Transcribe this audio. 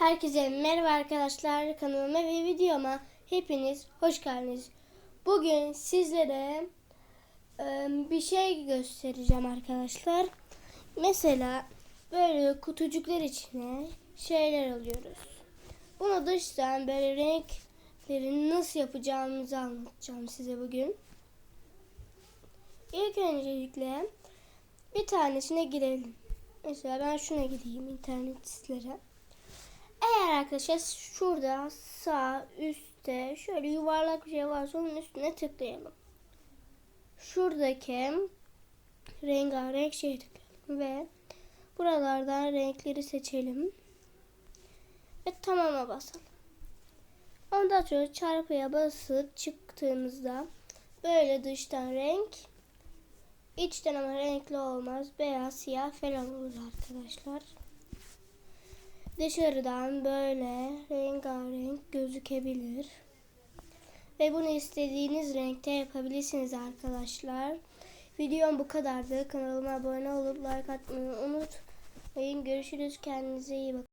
Herkese merhaba arkadaşlar kanalıma ve videoma hepiniz hoş geldiniz. Bugün sizlere e, bir şey göstereceğim arkadaşlar. Mesela böyle kutucuklar içine şeyler alıyoruz. Bunu dıştan böyle renkleri nasıl yapacağımızı anlatacağım size bugün. İlk öncelikle bir tanesine girelim. Mesela ben şuna gideyim internet sitelere. Arkadaşlar şurada sağ üstte şöyle yuvarlak bir şey varsa onun üstüne tıklayalım. Şuradaki rengarenk şey tıklayalım ve buralardan renkleri seçelim. Ve tamama basalım. Ondan sonra çarpıya basıp çıktığımızda böyle dıştan renk içten ama renkli olmaz. Beyaz, siyah falan olur arkadaşlar dışarıdan böyle rengarenk gözükebilir. Ve bunu istediğiniz renkte yapabilirsiniz arkadaşlar. Videom bu kadardı. Kanalıma abone olup like atmayı unutmayın. Görüşürüz. Kendinize iyi bakın.